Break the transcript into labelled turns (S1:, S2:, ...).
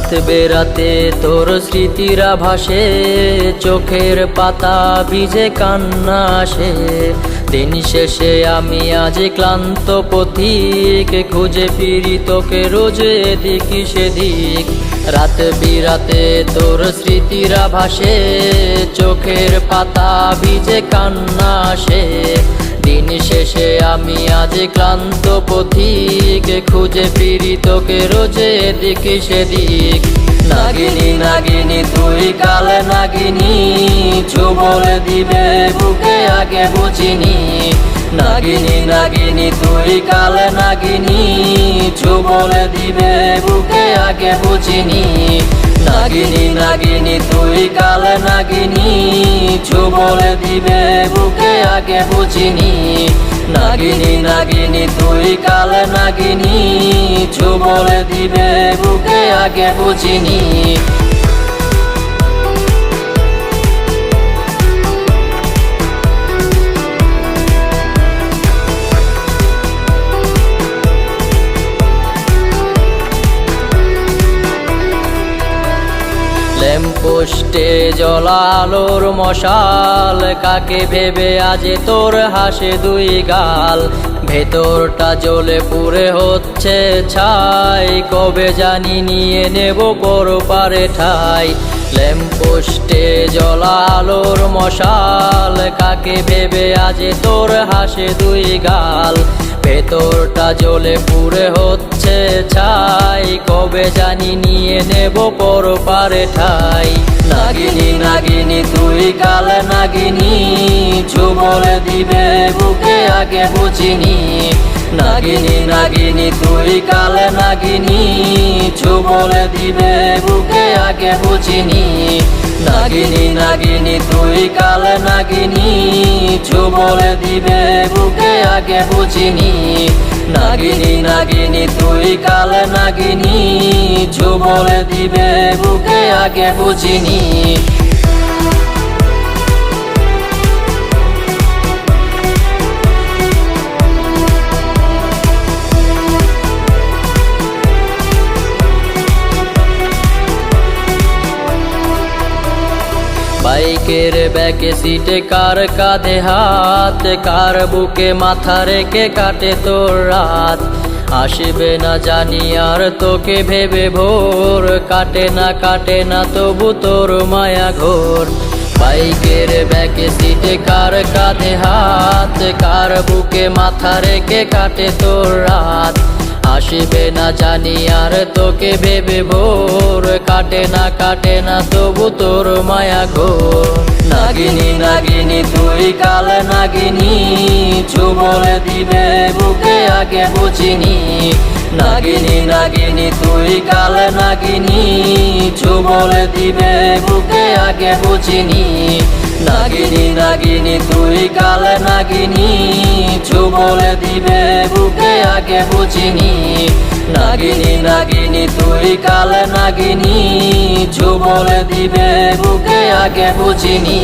S1: বেরাতে তোর স্মৃতিরা ভাসে চোখের পাতা ভিজে কান্না আসে। দিন শেষে আমি আজ ক্লান্ত পথিক, খুঁজে ফিরি তোকে রোজ এদিক সেদিক। রাত বিরাতে তোর স্মৃতিরা ভাসে চোখের পাতা ভিজে কান্না আসে। শেষে আমি আজ ক্লান্ত পথিক, খুঁজে ফিরি তোকে রোজে এদিক সেদিক। নাগিনী নাগিনী, তুই কাল নাগিনী ছু বলে দিবে বুকে আগে বুঝিনি। নাগিনী নাগিনী, তুই কাল নাগিনী ছু বলে দিবে বুকে আগে বুঝিনি। নাগিনী নাগিনী, তুই কাল নাগিনী বলে দিবে বুকে আগে বুঝিনি। নাগিনী নাগিনী, তুই কাল নাগিনী বলে দিবে বুকে আগে বুঝিনি। ল্যাম্পোস্টে জলালোর মশাল, কাকে ভেবে আজ তোর হাসে দুই গাল? ভেতরটা জ্বলে পুরে হচ্ছে ছাই, কবে জানি নিয়ে নেব পর পারে ঠাই? ল্যাম্পোস্টে জলালোর মশাল, কাকে ভেবে আজ তোর হাসে দুই গাল? ভেতরটা জ্বলে পুরে হচ্ছে ছাই কবে জানি নিয়ে নেব পর পারে ঠাই। নাগিনী নাগিনী, তুই কাল নাগিনী বলে দিবে বুকে আগে বুঝিনি। নাগিনী নাগিনী, তুই কাল নাগিনী বলে দিবে বুকে আগে বুঝিনি। নাগিনী নাগিনী, তুই কাল নাগিনী বলে দিবে বুকে আগে বুঝিনি। নাগিনী নাগিনী, তুই কাল নাগিনী ছু বলে দিবে, বুকে আগে বুঝিনি। বাইকের ব্যাকে সিটে কার কাঁধে হাত, কার বুকে মাথা রেখে কাটে তোর রাত। আসবে না জানি আর তোকে ভেবে ভোর। কাটে না কাটে না তবু তোর মায়া ঘোর। বাইকের ব্যাকে সিটে কার কাঁধে হাত? কার বুকে মাথা রেখে কাটে তোর রাত? আসবে না জানি আর তোকে ভেবে ভোর। কাটে না কাটে না তবু তোর মায়া ঘোর। নাগিনী নাগিনী, তুই কাল নাগিনী বলে দিবে বুকে আগে বুঝিনি। নাগিনী নাগিনী, তুই কাল নাগিনী বলে দিবে বুকে আগে বুঝিনি। নাগিনী নাগিনী, তুই কাল নাগিনী বলে দিবে বুকে আগে বুঝিনি। নাগিনী নাগিনী, তুই কাল নাগিনী বলে দিবে বুকে আগে বুঝিনি।